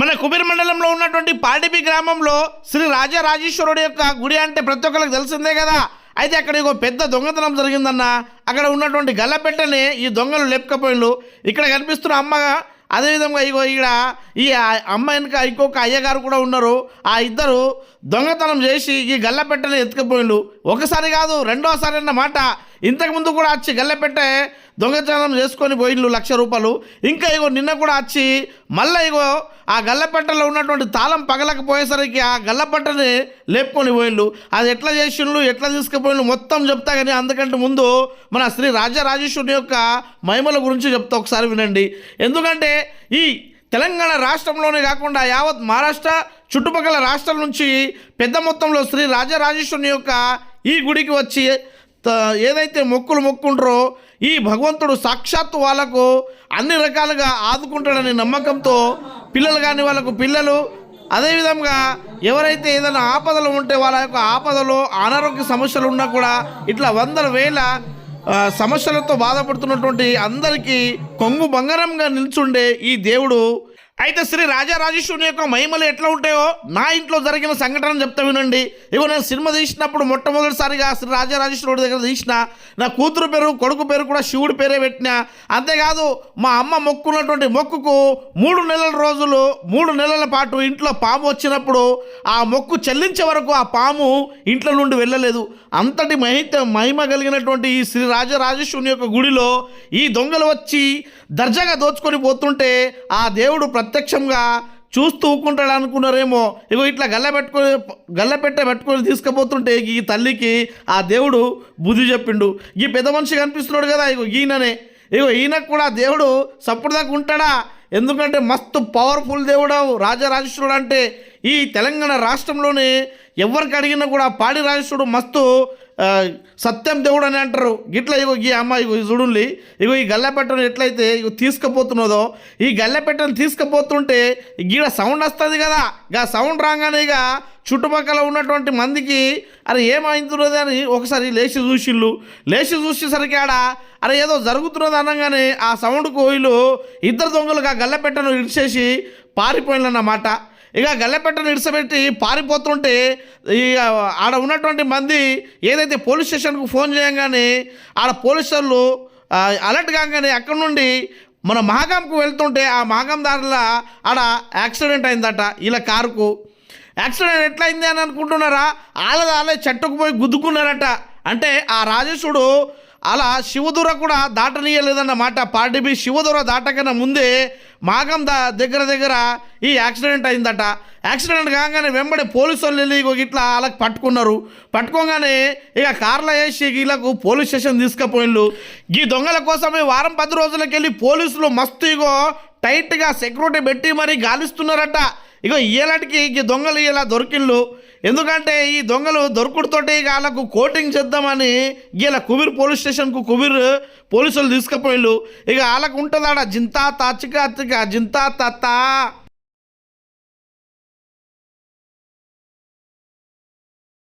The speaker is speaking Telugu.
మన కుబీర్ మండలంలో ఉన్నటువంటి పాడిపి గ్రామంలో శ్రీ రాజరాజేశ్వరుడు యొక్క గుడి అంటే ప్రతి ఒక్కరికి తెలిసిందే కదా. అయితే అక్కడ ఇగో పెద్ద దొంగతనం జరిగిందన్న. అక్కడ ఉన్నటువంటి గల్లపెట్టని ఈ దొంగలు లేపకపోయిళ్ళు ఇక్కడ కనిపిస్తున్న అమ్మ అదేవిధంగా ఇగో ఇక్కడ ఈ అమ్మాయి అమ్మ వెనుక ఇంకొక అయ్యగారు కూడా ఉన్నారు. ఆ ఇద్దరు దొంగతనం చేసి ఈ గల్లపెట్టని ఎత్తుకుపోయిండు ఒకసారి కాదు రెండోసారి అన్నమాట ఇంతకుముందు కూడా వచ్చి గల్లపెట్టే దొంగతనం చేసుకొని పోయిండు లక్ష రూపాయలు. ఇంకా ఇగో నిన్న కూడా వచ్చి మళ్ళీ ఇగో ఆ గల్లపెట్టలో ఉన్నటువంటి తాళం పగలకపోయేసరికి ఆ గల్లపెట్టని లేపుకొని పోయిండు అది ఎట్లా చేసిండ్లు ఎట్లా తీసుకుపోయిండు మొత్తం చెప్తా కానీ అందుకంటే ముందు మన శ్రీ రాజరాజేశ్వరుని యొక్క మహిమల గురించి చెప్తా ఒకసారి వినండి. ఎందుకంటే ఈ తెలంగాణ రాష్ట్రంలోనే కాకుండా యావత్ మహారాష్ట్ర చుట్టుపక్కల రాష్ట్రాల నుంచి పెద్ద మొత్తంలో శ్రీ రాజరాజేశ్వరుని యొక్క ఈ గుడికి వచ్చి ఏదైతే మొక్కులు మొక్కుంటారో ఈ భగవంతుడు సాక్షాత్తు వాళ్ళకు అన్ని రకాలుగా ఆదుకుంటాడనే నమ్మకంతో పిల్లలు కాని వాళ్ళకు పిల్లలు అదేవిధంగా ఎవరైతే ఏదైనా ఆపదలు ఉంటే వాళ్ళ యొక్క ఆపదలు అనారోగ్య సమస్యలు ఉన్నా కూడా ఇట్లా వందల వేల సమస్యలతో బాధపడుతున్నటువంటి అందరికీ కొంగు బంగారంగా నిల్చుండే ఈ దేవుడు అయితే శ్రీ రాజారాజేశ్వరుని యొక్క మహిమలు ఎట్లా ఉంటాయో నా ఇంట్లో జరిగిన సంఘటన చెప్తా వినండి. ఇగో నేను సినిమా తీసినప్పుడు మొట్టమొదటిసారిగా శ్రీ రాజారాజేశ్వరుడి దగ్గర తీసిన నా కూతురు పేరు కొడుకు పేరు కూడా శివుడి పేరే పెట్టిన. అంతేకాదు మా అమ్మ మొక్కున్నటువంటి మొక్కుకు మూడు నెలల రోజులు మూడు నెలల పాటు ఇంట్లో పాము వచ్చినప్పుడు ఆ మొక్కు చెల్లించే వరకు ఆ పాము ఇంట్లో నుండి వెళ్ళలేదు. అంతటి మహిత మహిమ కలిగినటువంటి ఈ శ్రీ రాజరాజేశ్వరుని యొక్క గుడిలో ఈ దొంగలు వచ్చి దర్జాగా దోచుకొని పోతుంటే ఆ దేవుడు ప్రతి ప్రత్యక్షంగా చూస్తూ ఊకుంటాడు అనుకున్నారేమో ఇగో ఇట్లా గల్ల పెట్టుకొని గల్ల పెట్టె పెట్టుకొని తీసుకుపోతుంటే ఈ తల్లికి ఆ దేవుడు బుద్ధి చెప్పిండు. ఈ పెద్ద మనిషి కనిపిస్తున్నాడు కదా ఇగో ఈయననే. ఇగో ఈయనకు కూడా దేవుడు సప్పుడుదాకా ఉంటాడా? ఎందుకంటే మస్తు పవర్ఫుల్ దేవుడు రాజరాజేశ్వరుడు అంటే. ఈ తెలంగాణ రాష్ట్రంలోనే ఎవరికి అడిగినా కూడా పాడి రాజేశ్వరుడు మస్తు సత్యం దేవుడు అని అంటారు. గిట్ల ఇగో ఈ అమ్మ ఇగో చూడుండి. ఇగో ఈ గల్లెపెట్టను ఎట్లయితే ఇగో తీసుకుపోతున్నదో ఈ గల్లెపెట్టను తీసుకుపోతుంటే గీడ సౌండ్ వస్తుంది కదా. ఇక సౌండ్ రాగానే ఇక చుట్టుపక్కల ఉన్నటువంటి మందికి అరే ఏమైంది అని ఒకసారి లేచి చూసిళ్ళు లేచి చూసేసరికి ఆడ అరే ఏదో జరుగుతున్నది అనగానే ఆ సౌండ్ కోయిలు ఇద్దరు దొంగలు ఆ గల్లెపెట్టను ఇడిచేసి అన్నమాట ఇక గల్లెపెట్టను ఇడిసబెట్టి పారిపోతుంటే ఇక ఆడ ఉన్నటువంటి మంది ఏదైతే పోలీస్ స్టేషన్కు ఫోన్ చేయగానే ఆడ పోలీసులు అలర్ట్ కాగానే అక్కడ నుండి మన మహాగాంకు వెళ్తుంటే ఆ మహాగాం దారిలో ఆడ యాక్సిడెంట్ అయిందట ఇలా కారుకు. యాక్సిడెంట్ ఎట్లయింది అని అనుకుంటున్నారా? వాళ్ళది వాళ్ళే చెట్టుకు పోయి గుద్దుకున్నారట. అంటే ఆ రాజేశుడు అలా శివదుర కూడా దాటనీయలేదన్నమాట పార్టీబీ శివదుర దాటకన్నా ముందే మాగం దా దగ్గర దగ్గర ఈ యాక్సిడెంట్ అయిందట. యాక్సిడెంట్ కాగానే వెంబడి పోలీసు వాళ్ళు వెళ్ళి ఇట్లా వాళ్ళకి పట్టుకున్నారు. పట్టుకోగానే ఇక కార్లో వేసి వీళ్ళకు పోలీస్ స్టేషన్ తీసుకుపోయిండు ఈ దొంగల కోసమే వారం పది రోజులకి వెళ్ళి పోలీసులు మస్తు ఇగో టైట్గా సెక్యూరిటీ పెట్టి మరీ గాలిస్తున్నారట. ఇగో ఇయ్యలాంటికి ఈ దొంగలు ఇలా దొరికిళ్ళు. ఎందుకంటే ఈ దొంగలు దొరుకుడుతోటి ఇక వాళ్ళకు కోటింగ్ చేద్దామని ఇలా కుబీర్ పోలీస్ స్టేషన్కు కుబీర్ పోలీసులు తీసుకుపోయిళ్ళు. ఇక వాళ్ళకు ఉంటుందాడ జింతా తాచిక జింతా తత్తా.